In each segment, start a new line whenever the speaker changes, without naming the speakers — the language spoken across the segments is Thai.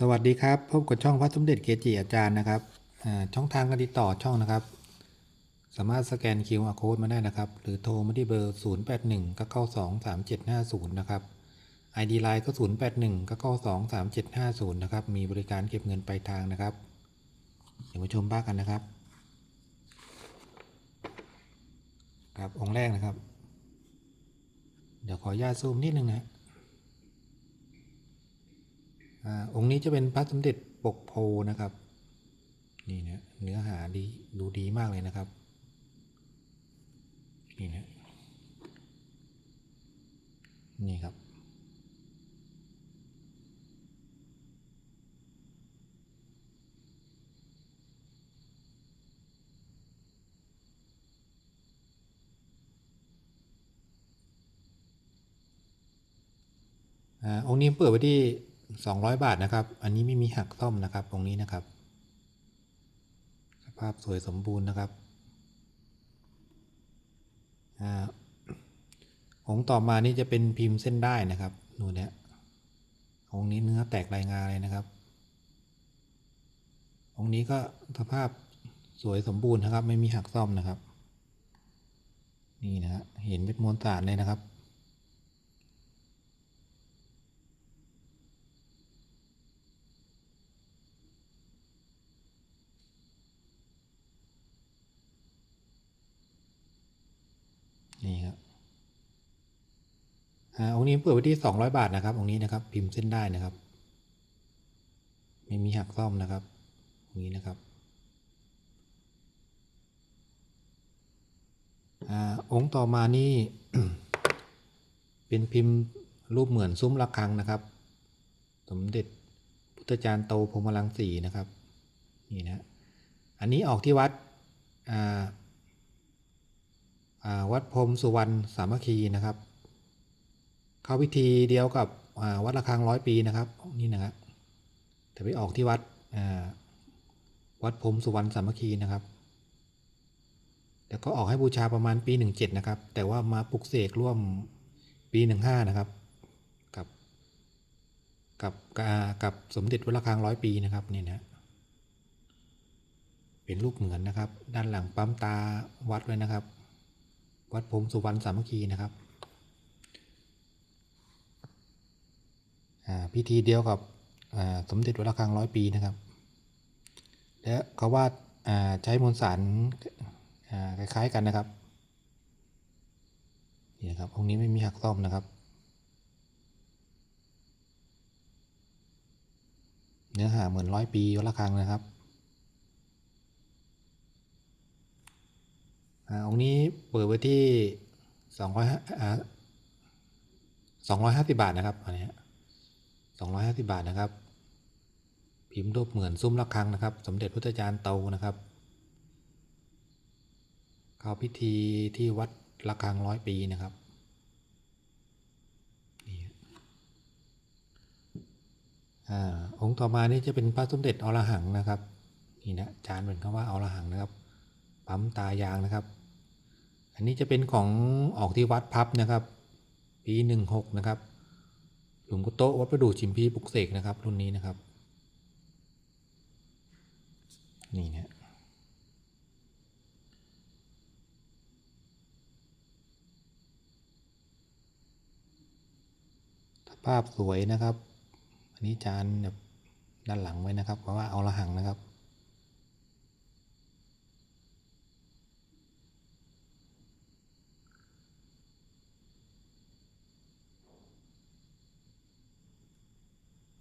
สวัสดีครับ พบกับช่องพระสมเด็จเกจิอาจารย์นะครับช่องทางการติดต่อช่องนะครับ สามารถสแกน QR Code มาได้นะครับ หรือโทรมาที่เบอร์ 081 9 9 2 3 7 5 0 นะครับ ID Line ก็ 081 9 9 2 3 7 5 0 นะครับ มีบริการเก็บเงินปลายทางนะครับ เดี๋ยวมาชมบ้างกันนะครับ ครับองค์แรกนะครับ เดี๋ยวขออนุญาตซูมนิดนึงนะ องค์นี้จะเป็นพระสมเด็จปกโพนะครับ นี่นะเนื้อหาดีดูดีมากเลยนะครับ นี่นะนี่ครับอ่าองค์นี้เปิดไว้ที่ 200 บาทนะครับ อันนี้ไม่มีหักซ่อมนะครับองนี้นะครับ สภาพสวยสมบูรณ์นะครับอ่าองค์ต่อมานี่จะเป็นพิมพ์เส้นได้นะครับดูเนี่ยองค์นี้เนื้อแตกลายงาเลยนะครับ องค์นี้ก็สภาพสวยสมบูรณ์นะครับ ไม่มีหักซ่อมนะครับ นี่นะฮะเห็นเม็ดมวลสารเลยนะครับ นี่ครับ อองค์นี้เปิดไว้ที่สองร้อยบาทนะครับองค์นี้นะครับ พิมพ์เส้นได้นะครับ ไม่มีหักซ่อมนะครับองค์นี้นะครับอ่าองค์ต่อมานี่เป็นพิมพ์รูปเหมือนซุ้มระฆังนะครับ สมเด็จพุทธจารย์โตพรมลังสีนะครับนี่นะอันนี้ออกที่วัดอ่าอ่าวัดพรมสุวรรณสามัคคีนะครับ เข้าพิธีเดียวกับวัดระฆังร้อยปีนะครับนี่นะครับแต่ไปออกที่วัดวัดพรมสุวรรณสามัคคีนะครับแล้วก็ออกให้บูชาประมาณปี 17 นะครับ แต่ว่ามาปลุกเสกร่วมปี 15 นะครับ กับ กับกับสมเด็จวัดระฆังร้อยปีนะครับนี่นะเป็นรูปเหมือนนะครับ ด้านหลังปั๊มตาวัดเลยนะครับ วัดพรมสุวรรณสามัคคีนะครับอ่า พิธีเดียวกับสมเด็จวัดระฆังร้อยปีนะครับ และเขาว่าอ่าใช้มวลสารคล้ายๆกันนะครับนี่นะครับองค์นี้ไม่มีหักซ่อมนะครับ เนื้อหาเหมือนร้อยปีวัดระฆังนะครับอองค์นี้เปิดไว้ที่สองร้อยสองร้อยห้าสิบาทนะครับอันนี้ สองร้อยห้าสิบาทนะครับ พิมพ์รูปเหมือนซุ้มระฆังนะครับ สมเด็จพุทธจารย์โตนะครับ เข้าพิธีที่วัดระฆังร้อยปีนะครับนี่อ่าองค์ต่อมานี่จะเป็นพระสมเด็จอรหังนะครับนี่นะจานเป็นคำว่าอรหังนะครับ ปั๊มตายางนะครับ อันนี้จะเป็นของออกที่วัดพับนะครับ ปีหนึ่งหกนะครับ หลวงปู่โตะวัดประดู่ชิมพีปุกเสกนะครับ รุ่นนี้นะครับ นี่นะภาพสวยนะครับ อันนี้จานแบบด้านหลังไว้นะครับ เพราะว่าเอาละหังนะครับ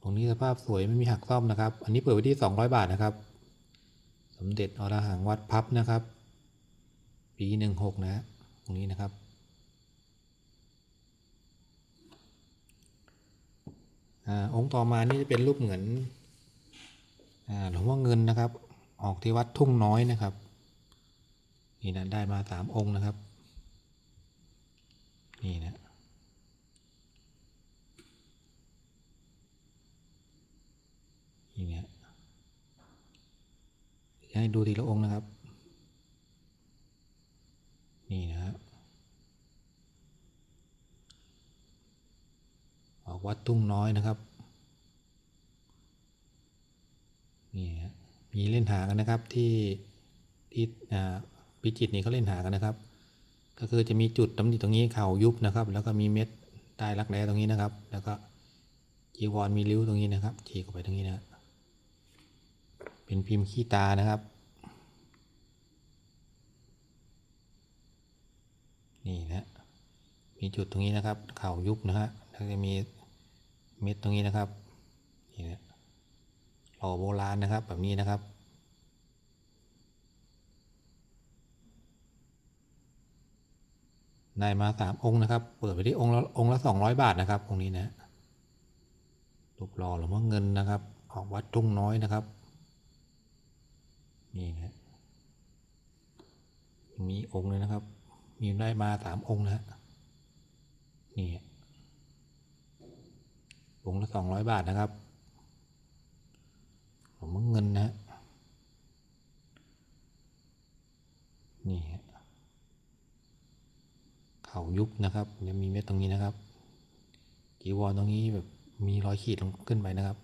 รงนี้สภาพสวยไม่มีหักซ่อมนะครับ อันนี้เปิดไว้ที่ 200 บาทนะครับ สมเด็จอรหังวัดพับนะครับ ปีหนึ่งหกนะฮะตรงนี้นะครับอ่าองค์ต่อมานี่จะเป็นรูปเหมือนอ่าหลวงพ่อเงินนะครับ ออกที่วัดทุ่งน้อยนะครับ นี่นะได้มาสามองค์นะครับ นี่นะ อย่างเงี้ยจะ ให้ดูทีละองค์นะครับ นี่นะครับออกวัดทุ่งน้อยนะครับ นี่ฮะมีเล่นหากันนะครับที่ที่อ่าพิจิตนี่เขาเล่นหากันนะครับ ก็คือจะมีจุดตำหนิตรงนี้เข่ายุบนะครับ แล้วก็มีเม็ดใต้รักแร้ตรงนี้นะครับ แล้วก็จีวรมีริ้วตรงนี้นะครับฉีกออกไปตรงนี้นะเป็นพิมพ์ขี้ตานะครับ นี่นะมีจุดตรงนี้นะครับ เข่ายุบนะฮะแล้วจะมีเม็ดตรงนี้นะครับนี่นะหล่อโบราณนะครับ แบบนี้นะครับได้มาสามองค์นะครับ เปิดไปที่องค์ละองค์ละสองร้อยบาทนะครับ องค์นี้นะรูปหล่อหลวงพ่อเงินนะครับ ออกวัดทุ่งน้อยนะครับ นี่นะมีองค์เลยนะครับ มีได้มาสามองค์นะฮะนี่องค์ละสองร้อยบาทนะครับหลวงพ่อเงินนะฮะนี่ฮะเข่ายุบนะครับจะมีเม็ดตรงนี้นะครับจีวรตรงนี้แบบมีรอยขีดลงขึ้นไปนะครับ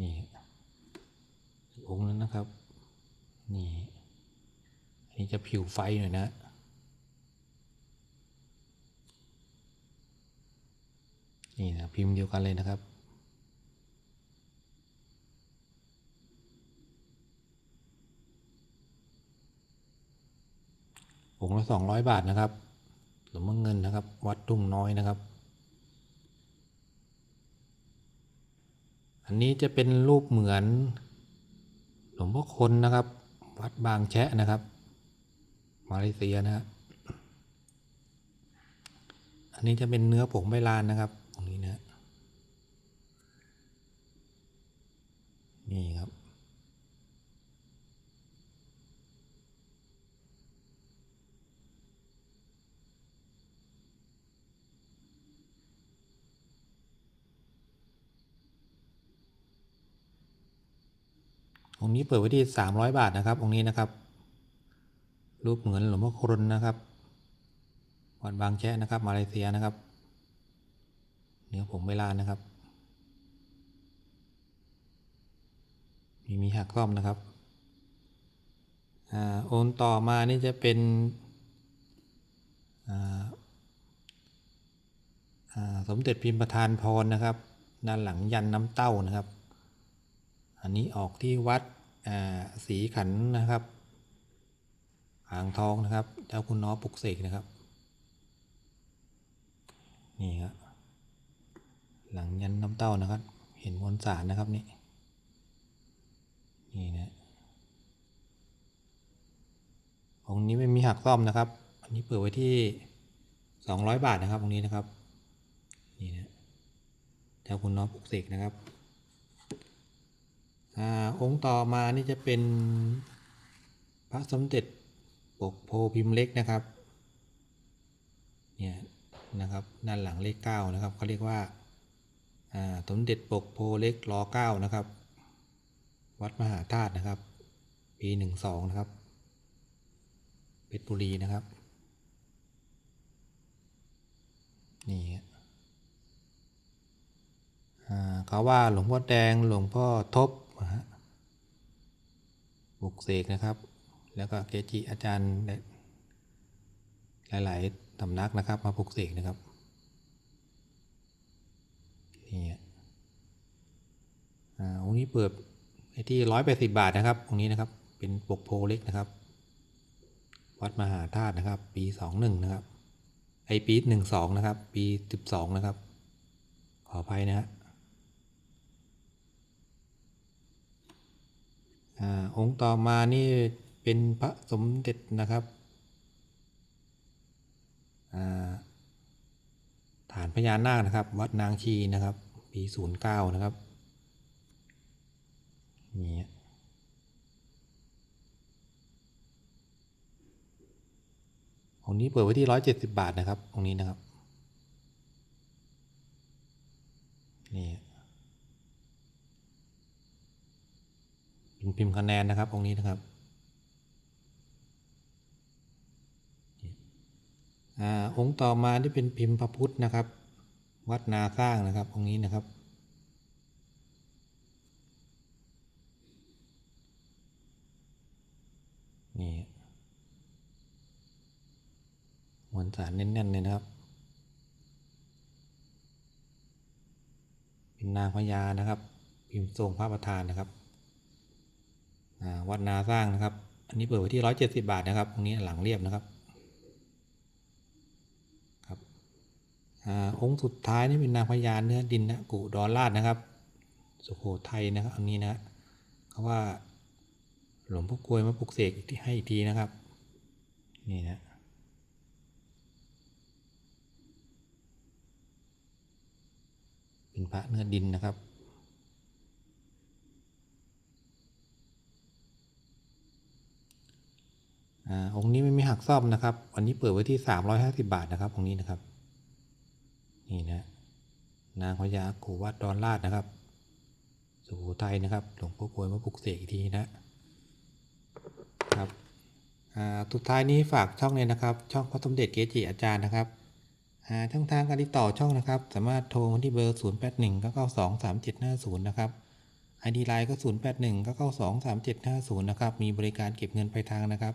นี่อีกองค์ นะครับ นี่อันนี้จะผิวไฟหน่อยนะนี่นะพิมพ์เดียวกันเลยนะครับ องค์ละสองร้อยบาทนะครับหลวงพ่อเงินนะครับ วัดทุ่งน้อยนะครับ อันนี้จะเป็นรูปเหมือน หลวงพ่อคนนะครับ วัดบางแชะนะครับ มาเลเซียนะฮะอันนี้จะเป็นเนื้อผงใบลานนะครับตรงนี้นะ นี่ครับ องค์นี้เปิดไว้ที่สามร้อยบาทนะครับ องค์นี้นะครับ รูปเหมือนหลวงพ่อครุนนะครับวัดบางแชะนะครับ มาเลเซียนะครับเนื้อผงเวลานนะครับ มีมีหักซ่อมนะครับอ่าโอนต่อมานี่จะเป็นอ่าอ่าสมเด็จพิมพ์ประธานพรนะครับ ด้านหลังยันน้ำเต้านะครับ อันนี้ออกที่วัด อ่าศรีขันนะครับอ่างทองนะครับ เจ้าคุณน้อปลุกเสกนะครับ นี่ครับหลังยันน้ำเต้านะครับ เห็นมวลสารนะครับนี่นี่นะองนี้ไม่มีหักซ่อมนะครับ อันนี้เปิดไว้ที่สองร้อยบาทนะครับองนี้นะครับ นี่นะเจ้าคุณน้อปลุกเสกนะครับ อองค์ต่อมานี่จะเป็นพระสมเด็จปกโพพิมพ์เล็กนะครับ เนี่ยนะครับด้านหลังเลขเก้านะครับเขาเรียกว่าสมเด็จปกโพเล็กรอเก้านะครับ วัดมหาธาตุนะครับ ปีหนึ่งสองนะครับเพชรบุรีนะครับ นี่เขาว่าหลวงพ่อแดงหลวงพ่อทบ นะฮะบุกเสกนะครับ แล้วก็เกจิอาจารย์หลายๆสำนักนะครับ มาปลุกเสกนะครับนี่ฮะอ่าองค์นี้เปิดไอ้ที่ร้อยแปดสิบาทนะครับองค์นี้นะครับ เป็นปกโพเล็กนะครับ วัดมหาธาตุนะครับ ปีสองหนึ่งนะครับ ไอปีหนึ่งสองนะครับ ปีสิบสองนะครับ ขออภัยนะฮะ องค์ต่อมานี่เป็นพระสมเด็จนะครับฐานพญานาคนะครับ วัดนางชีนะครับปีศูนย์เก้านะครับนี่องนี้เปิดไว้ที่ร้อยเจ็ดสิบบาทนะครับองนี้นะครับ เป็นพิมพ์คะแนนนะครับองค์นี้นะครับอ่าองค์ต่อมาที่เป็นพิมพ์พระพุทธนะครับ วัดนาสร้างนะครับองค์นี้นะครับ นี่มวลสารแน่นๆเลยนะครับ เป็นนางพญานะครับ พิมพ์ทรงพระประธานนะครับ วัดนาสร้างนะครับ อันนี้เปิดไว้ที่ร้อยเจ็ดสิบาทนะครับ ตรงนี้หลังเรียบนะครับครับอองค์สุดท้ายนี่เป็นนางพญาเนื้อดินนะกุดอลาดนะครับ สุโขทัยนะครับอันนี้นะเขาว่าหลวงพ่อกลวยมาปลุกเสกอีกที่ให้อีกทีนะครับ นี่นะเป็นพระเนื้อดินนะครับ อ่าองค์นี้ไม่มีหักซ่อมนะครับวันนี้เปิดไว้ที่สามร้อยห้าสิบาทนะครับ องค์นี้นะครับ นี่นะ นางพญากูวัดดอนลาดนะครับ สุโขทัยนะครับ หลวงพ่อกวยมาปลุกเสกอีกทีนะครับอ่าสุดท้ายนี้ฝากช่องเลยนะครับ ช่องพระสมเด็จเกจิอาจารย์นะครับอ่าช่องทางการติดต่อช่องนะครับ สามารถโทรที่เบอร์ 0 8 1 9 9 2 3 7 5 0 นะครับ ID ไลน์ก็ 0 8 1 9 9 2 3 7 5 0 นะครับ มีบริการเก็บเงินปลายทางนะครับ